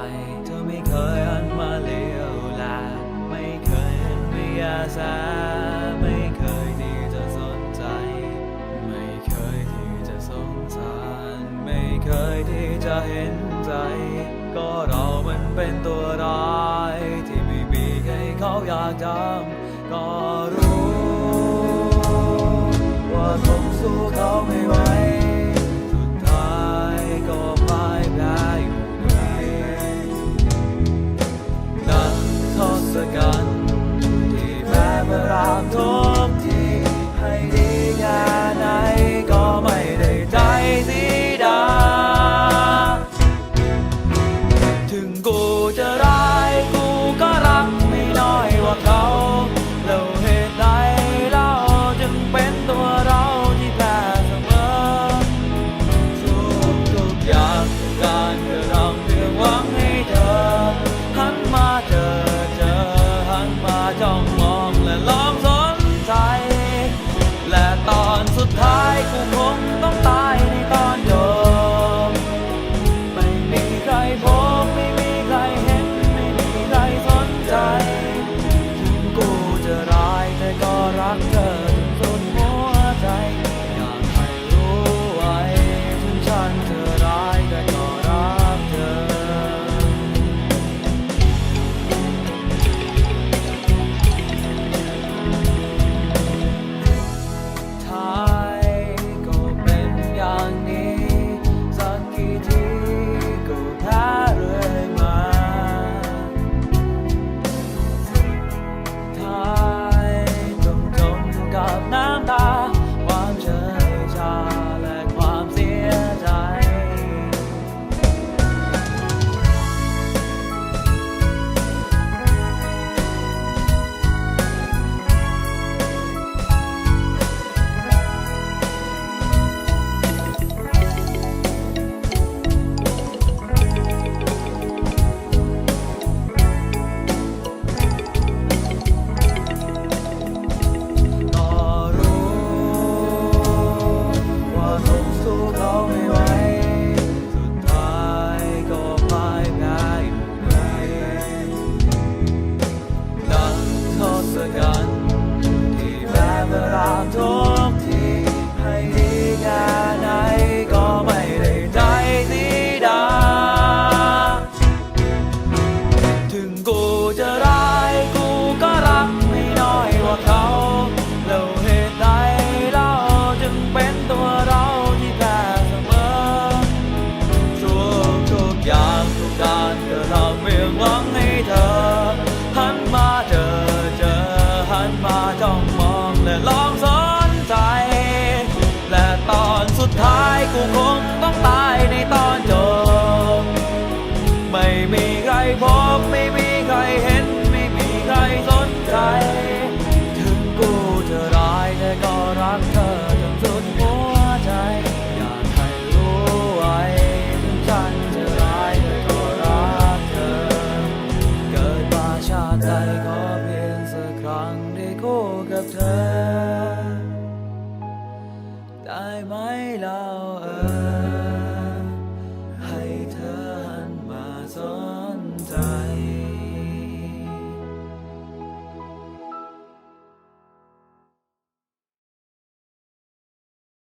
อยเธอไม่เคยหันมาเลียวลัไม่เคยไม่ยาสาไม่เคยที่จะสนใจ ไม่เคยที่จะสงสาร ไม่เคยที่จะเห็นใจ ก็เรามันเป็นตัวร้าย ที่ไม่มีใครเขาอยากจำ จะร under จ้องมองและลองสนใจ และตอนสุดท้ายกูคงต้องตายในตอนจบ ไม่มีใครพบไม่ 在麦劳尔。